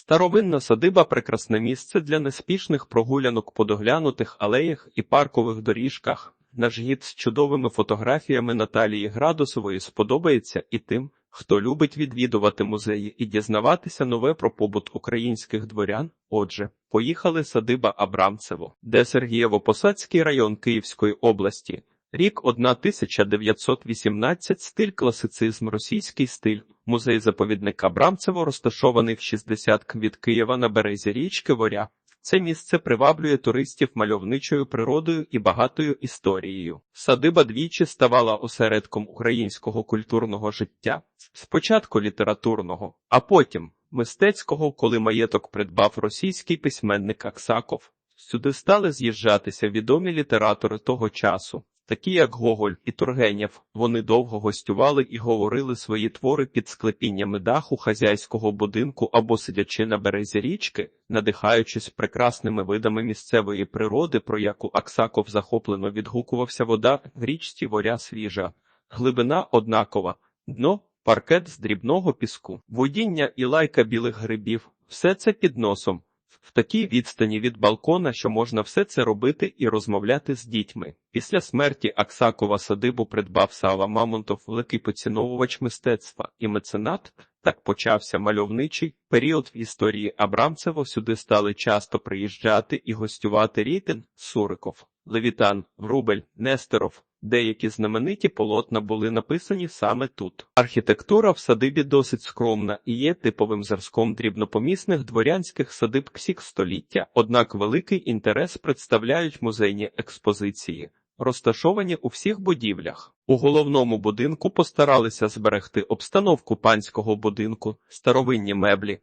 Старовинна садиба прекрасне місце для неспішних прогулянок по доглянутих алеях і паркових доріжках. Наш гід з чудовими фотографіями Наталії Градусової сподобається і тим, хто любить відвідувати музеї і дізнаватися нове про побут українських дворян. Отже, поїхали садиба Абрамцево, де Сергієво-Посадський район Київської області. Рік 1918, стиль класицизм, російський стиль. Музей заповідника Абрамцево розташований в 60 км від Києва на березі річки Воря. Це місце приваблює туристів мальовничою природою і багатою історією. Садиба двічі ставала осередком українського культурного життя, спочатку літературного, а потім мистецького, коли маєток придбав російський письменник Аксаков. Сюди стали з'їжджатися відомі літератори того часу. Такі як Гоголь і Тургенєв, вони довго гостювали і говорили свої твори під склепіннями даху хазяйського будинку або сидячи на березі річки, надихаючись прекрасними видами місцевої природи, про яку Аксаков захоплено відгукувався вода в річці воря свіжа, глибина однакова, дно паркет з дрібного піску, водіння і лайка білих грибів, все це під носом. В такій відстані від балкона, що можна все це робити і розмовляти з дітьми. Після смерті Аксакова садибу придбав Сава Мамонтов, великий поціновувач мистецтва і меценат. Так почався мальовничий період в історії Абрамцево. Сюди стали часто приїжджати і гостювати Рітин, Суриков, Левітан, Врубель, Нестеров. Деякі знамениті полотна були написані саме тут. Архітектура в садибі досить скромна і є типовим зразком дрібнопомісних дворянських садиб ксік століття, однак великий інтерес представляють музейні експозиції, розташовані у всіх будівлях. У головному будинку постаралися зберегти обстановку панського будинку, старовинні меблі,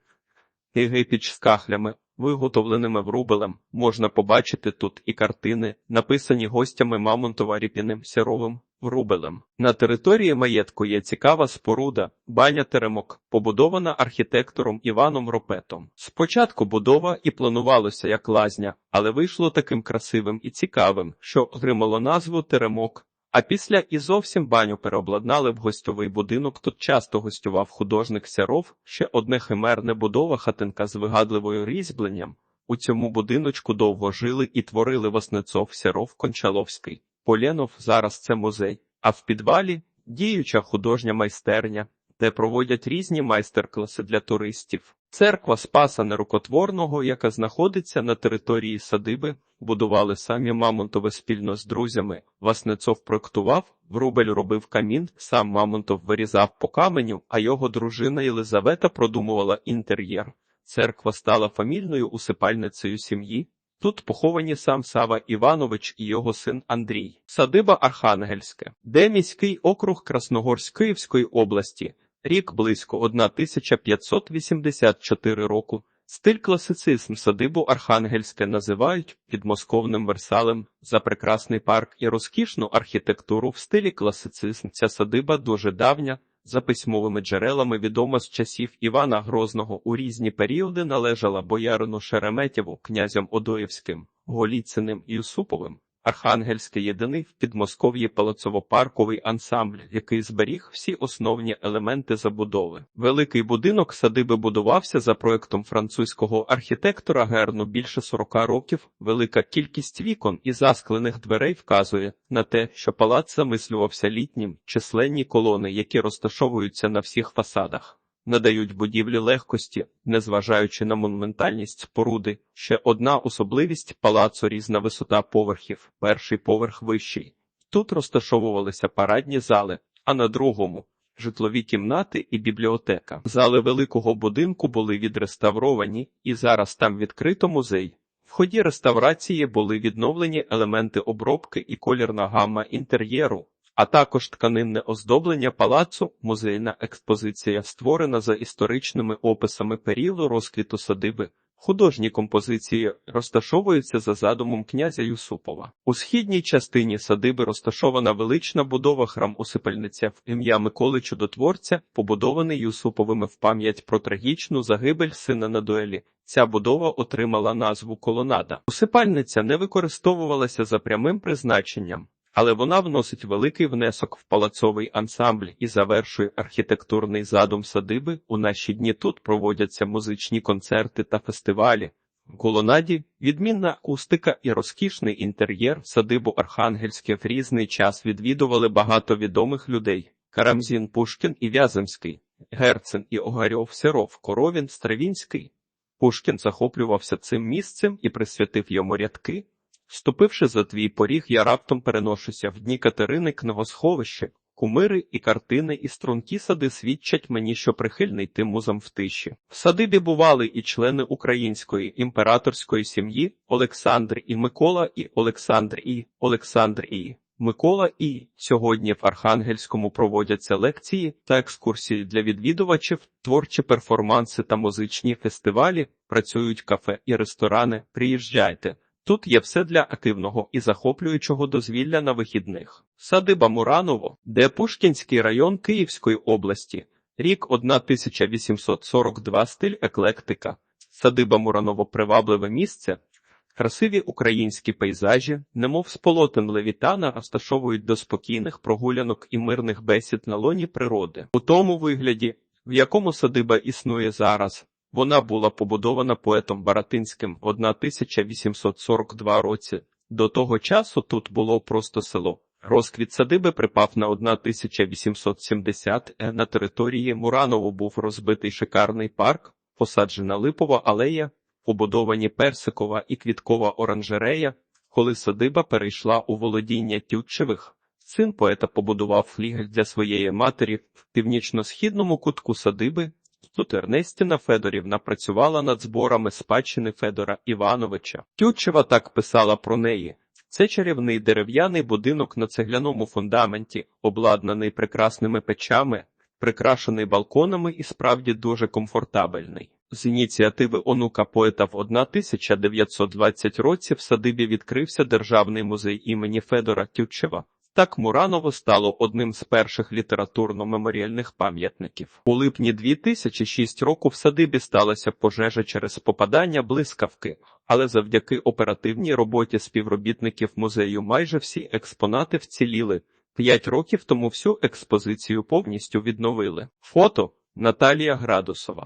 Єгипіч з кахлями, виготовленими врубелем. Можна побачити тут і картини, написані гостями Мамонтова Ріпіним Сіровим врубелем. На території маєтку є цікава споруда, баня теремок, побудована архітектором Іваном Ропетом. Спочатку будова і планувалося як лазня, але вийшло таким красивим і цікавим, що отримало назву теремок. А після і зовсім баню переобладнали в гостьовий будинок. Тут часто гостював художник Сяров, ще одне химерне будова хатинка з вигадливою різьбленням. У цьому будиночку довго жили і творили Васнецов Сяров, Кончаловський. Полєнов зараз це музей, а в підвалі діюча художня майстерня, де проводять різні майстер-класи для туристів. Церква Спаса Нерукотворного, яка знаходиться на території садиби, будували самі Мамонтове спільно з друзями. Васнецов проектував, Врубель робив камін, сам Мамонтов вирізав по каменю, а його дружина Єлизавета продумувала інтер'єр. Церква стала фамільною усипальницею сім'ї. Тут поховані сам Сава Іванович і його син Андрій. Садиба Архангельське, де міський округ Красногорськ Київської області. Рік близько 1584 року. Стиль класицизм садибу Архангельське називають підмосковним Версалем за прекрасний парк і розкішну архітектуру в стилі класицизм. Ця садиба дуже давня, за письмовими джерелами відома з часів Івана Грозного у різні періоди належала боярину Шереметєву, князям Одоївським, Голіциним і Юсуповим. Архангельське єдиний в Підмосков'ї палацово-парковий ансамбль, який зберіг всі основні елементи забудови. Великий будинок садиби будувався за проектом французького архітектора Герну більше 40 років. Велика кількість вікон і засклених дверей вказує на те, що палац замислювався літнім, численні колони, які розташовуються на всіх фасадах надають будівлі легкості, незважаючи на монументальність споруди. Ще одна особливість палацу різна висота поверхів, перший поверх вищий. Тут розташовувалися парадні зали, а на другому житлові кімнати і бібліотека. Зали великого будинку були відреставровані, і зараз там відкрито музей. В ході реставрації були відновлені елементи обробки і колірна гамма інтер'єру а також тканинне оздоблення палацу, музейна експозиція, створена за історичними описами періоду розквіту садиби. Художні композиції розташовуються за задумом князя Юсупова. У східній частині садиби розташована велична будова храм усипальниця в ім'я Миколи Чудотворця, побудований Юсуповими в пам'ять про трагічну загибель сина на дуелі. Ця будова отримала назву колонада. Усипальниця не використовувалася за прямим призначенням але вона вносить великий внесок в палацовий ансамбль і завершує архітектурний задум садиби. У наші дні тут проводяться музичні концерти та фестивалі. В колонаді відмінна акустика і розкішний інтер'єр садибу Архангельське в різний час відвідували багато відомих людей: Карамзін, Пушкін і Вяземський, Герцен і Огарьов, Серов, Коровін, Стравінський. Пушкін захоплювався цим місцем і присвятив йому рядки. Ступивши за твій поріг, я раптом переношуся в дні Катерини книгосховище. Кумири і картини і стрункі сади свідчать мені, що прихильний тим музам в тиші. В садибі бували і члени української імператорської сім'ї Олександр і Микола і Олександр і Олександр і Микола і сьогодні в Архангельському проводяться лекції та екскурсії для відвідувачів, творчі перформанси та музичні фестивалі, працюють кафе і ресторани. Приїжджайте. Тут є все для активного і захоплюючого дозвілля на вихідних. Садиба Мураново, де Пушкінський район Київської області, рік 1842 стиль еклектика. Садиба Мураново привабливе місце. Красиві українські пейзажі, немов з полотен Левітана, розташовують до спокійних прогулянок і мирних бесід на лоні природи. У тому вигляді, в якому садиба існує зараз, вона була побудована поетом Баратинським в 1842 році. До того часу тут було просто село. Розквіт садиби припав на 1870 е, На території Мураново був розбитий шикарний парк, посаджена липова алея, побудовані персикова і квіткова оранжерея. Коли садиба перейшла у володіння Тютчевих, син поета побудував флігель для своєї матері в північно-східному кутку садиби. Тут Ернестіна Федорівна працювала над зборами спадщини Федора Івановича. Тютчева так писала про неї. Це чарівний дерев'яний будинок на цегляному фундаменті, обладнаний прекрасними печами, прикрашений балконами і справді дуже комфортабельний. З ініціативи онука поета в 1920 році в садибі відкрився Державний музей імені Федора Тютчева. Так Мураново стало одним з перших літературно-меморіальних пам'ятників. У липні 2006 року в садибі сталася пожежа через попадання блискавки, але завдяки оперативній роботі співробітників музею майже всі експонати вціліли. П'ять років тому всю експозицію повністю відновили. Фото Наталія Градусова